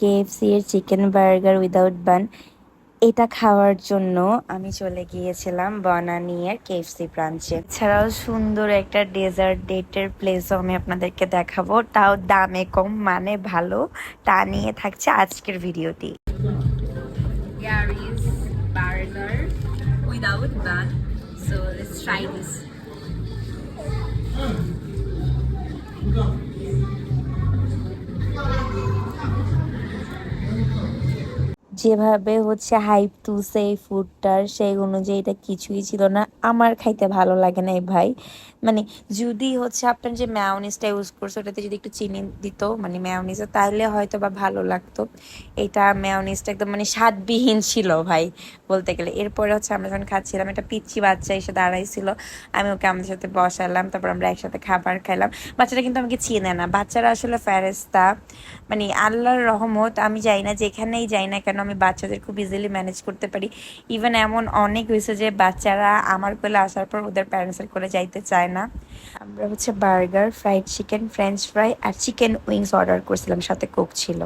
KFC এর chicken burger without বান এটা খাওয়ার জন্য আমি চলে গিয়েছিলাম বনানিয়ার কেএফসি ব্রাঞ্চে এছাড়াও সুন্দর একটা ডেজার্ট ডেটের প্লেসও আমি আপনাদেরকে দেখাবো। তাও দামে কম মানে ভালো, তা নিয়ে থাকছে আজকের ভিডিওটি without bun. যেভাবে হচ্ছে হাইপ তুলছে এই ফুডটার সেই অনুযায়ী এটা কিছুই ছিল না। আমার খাইতে ভালো লাগে না এই ভাই। মানে যদি হচ্ছে আপনার যে ম্যাওনিসটা ইউজ করছে, ওটাতে যদি একটু চিনি দিত মানে ম্যাওনিসে তাহলে হয়তো বা ভালো লাগতো। এটা ম্যাওনিসটা একদম মানে স্বাদবিহীন ছিল ভাই, বলতে গেলে। এরপরে হচ্ছে আমরা যখন খাচ্ছিলাম, একটা পিচ্ছি বাচ্চা এসে দাঁড়াইছিল। আমি ওকে আমাদের সাথে বসালাম, তারপর আমরা একসাথে খাবার খাইলাম। বাচ্চাটা কিন্তু আমাকে চিনে না। বাচ্চারা আসলে ফেরেস্তা মানে আল্লাহর রহমত, আমি যাই না, যেখানেই যাই না কেন আমি বাচ্চাদের খুব ইজিলি ম্যানেজ করতে পারি। ইভেন এমন অনেক হয়েছে যে বাচ্চারা আমার কোলে আসার পর ওদের প্যারেন্টসের কোলে যাইতে চায় না। আমরা হচ্ছে burger fried chicken french fry আর চিকেন উইংস অর্ডার করছিলাম, সাথে কোক ছিল।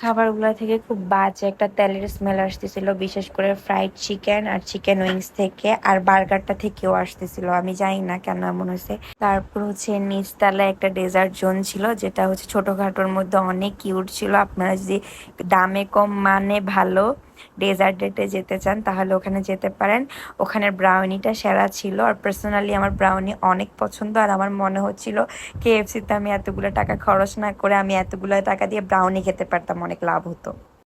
খাবারগুলো থেকে খুব বাজে একটা তেলের স্মেল আসতেছিল, বিশেষ করে ফ্রাইড চিকেন আর চিকেন উইংস থেকে আর বার্গারটা থেকেও আসতেছিল, আমি জানি না কেন এমন হয়েছে। তারপর হচ্ছে নিচতলায় একটা ডেজার্ট জোন ছিল, যেটা হচ্ছে ছোটোখাটোর মধ্যে অনেক কিউট ছিল, আপনারা যদি দামে কম মানে ভালো ডেজার্ট ডেটে যেতে চান, তাহলে ওখানে যেতে পারেন। ওখানের ব্রাউনিটা সেরা ছিল, আর পার্সোনালি আমার ব্রাউনি অনেক পছন্দ, আর আমার মনে হচ্ছিল কেএফসিতে আমি এতগুলো টাকা খরচ না করে আমি এতগুলো টাকা দিয়ে ব্রাউনি খেতে পারতাম, অনেক লাভ হতো।